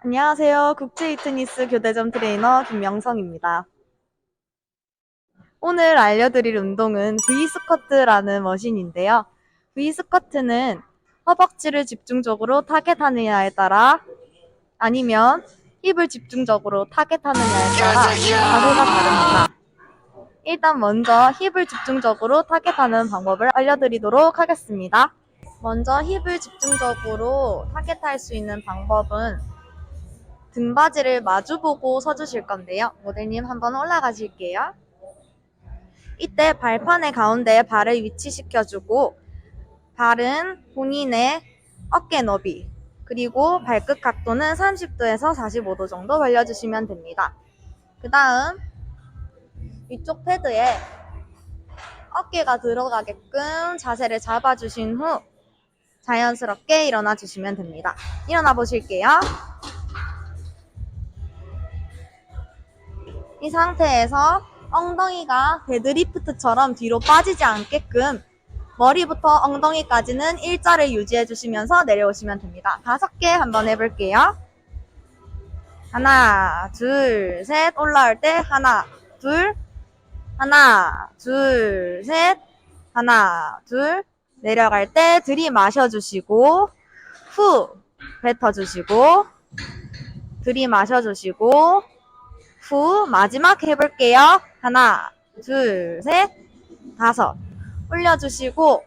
안녕하세요. 국제히트니스 교대점 트레이너 김명성입니다. 오늘 알려드릴 운동은 V스쿼트라는 머신인데요. V스쿼트는 허벅지를 집중적으로 타겟하느냐에 따라 아니면 힙을 집중적으로 타겟하느냐에 따라 자세가 다릅니다. 일단 먼저 힙을 집중적으로 타겟하는 방법을 알려드리도록 하겠습니다. 먼저 힙을 집중적으로 타겟할 수 있는 방법은 등받이를 마주보고 서주실 건데요. 모델님 한번 올라가실게요. 이때 발판의 가운데에 발을 위치시켜주고 발은 본인의 어깨 너비 그리고 발끝 각도는 30도에서 45도 정도 벌려주시면 됩니다. 그 다음 위쪽 패드에 어깨가 들어가게끔 자세를 잡아주신 후 자연스럽게 일어나 주시면 됩니다. 일어나 보실게요. 이 상태에서 엉덩이가 데드리프트처럼 뒤로 빠지지 않게끔 머리부터 엉덩이까지는 일자를 유지해 주시면서 내려오시면 됩니다. 다섯 개 한번 해볼게요. 하나, 둘, 셋. 올라올 때 하나, 둘, 하나, 둘, 셋. 하나, 둘. 내려갈 때 들이마셔 주시고, 후, 뱉어 주시고, 들이마셔 주시고, 후, 마지막 해볼게요. 하나, 둘, 셋, 다섯. 올려주시고,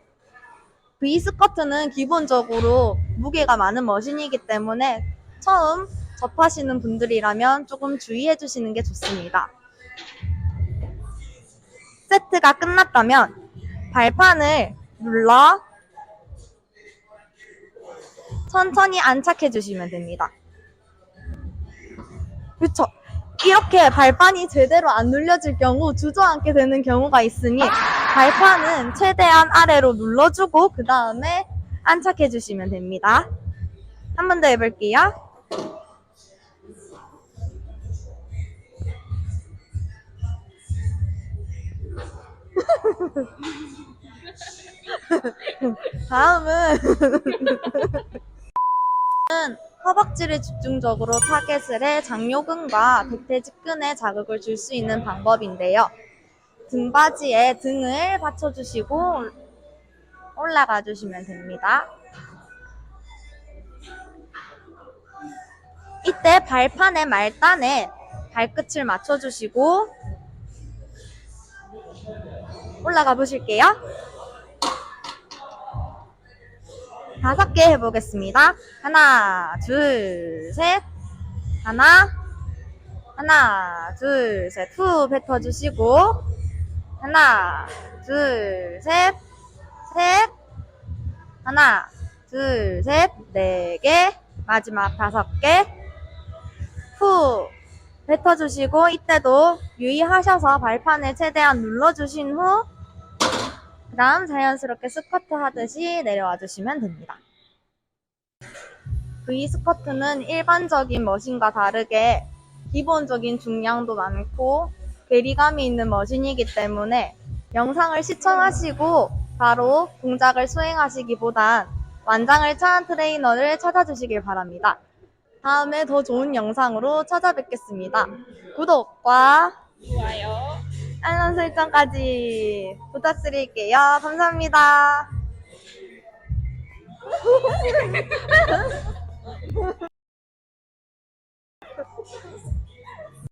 V스쿼트는 기본적으로 무게가 많은 머신이기 때문에 처음 접하시는 분들이라면 조금 주의해 주시는 게 좋습니다. 세트가 끝났다면 발판을 눌러 천천히 안착해 주시면 됩니다. 그쵸? 이렇게 발판이 제대로 안 눌려질 경우 주저앉게 되는 경우가 있으니 발판은 최대한 아래로 눌러주고 그 다음에 안착해 주시면 됩니다. 한 번 더 해볼게요. 다음은 허벅지를 집중적으로 타겟을 해 장요근과 백태직근에 자극을 줄 수 있는 방법인데요. 등받이에 등을 받쳐주시고 올라가 주시면 됩니다. 이때 발판의 말단에 발끝을 맞춰주시고 올라가 보실게요. 다섯 개 해보겠습니다. 하나, 둘, 셋. 하나, 하나, 둘, 셋. 후 뱉어주시고. 하나, 둘, 셋. 셋. 하나, 둘, 셋. 네 개. 마지막 다섯 개. 후 뱉어주시고, 이때도 유의하셔서 발판을 최대한 눌러주신 후, 그 다음 자연스럽게 스쿼트 하듯이 내려와 주시면 됩니다. V 스쿼트는 일반적인 머신과 다르게 기본적인 중량도 많고 괴리감이 있는 머신이기 때문에 영상을 시청하시고 바로 동작을 수행하시기보단 완장을 차한 트레이너를 찾아주시길 바랍니다. 다음에 더 좋은 영상으로 찾아뵙겠습니다. 구독과 좋아요. 알람 설정까지 부탁드릴게요. 감사합니다.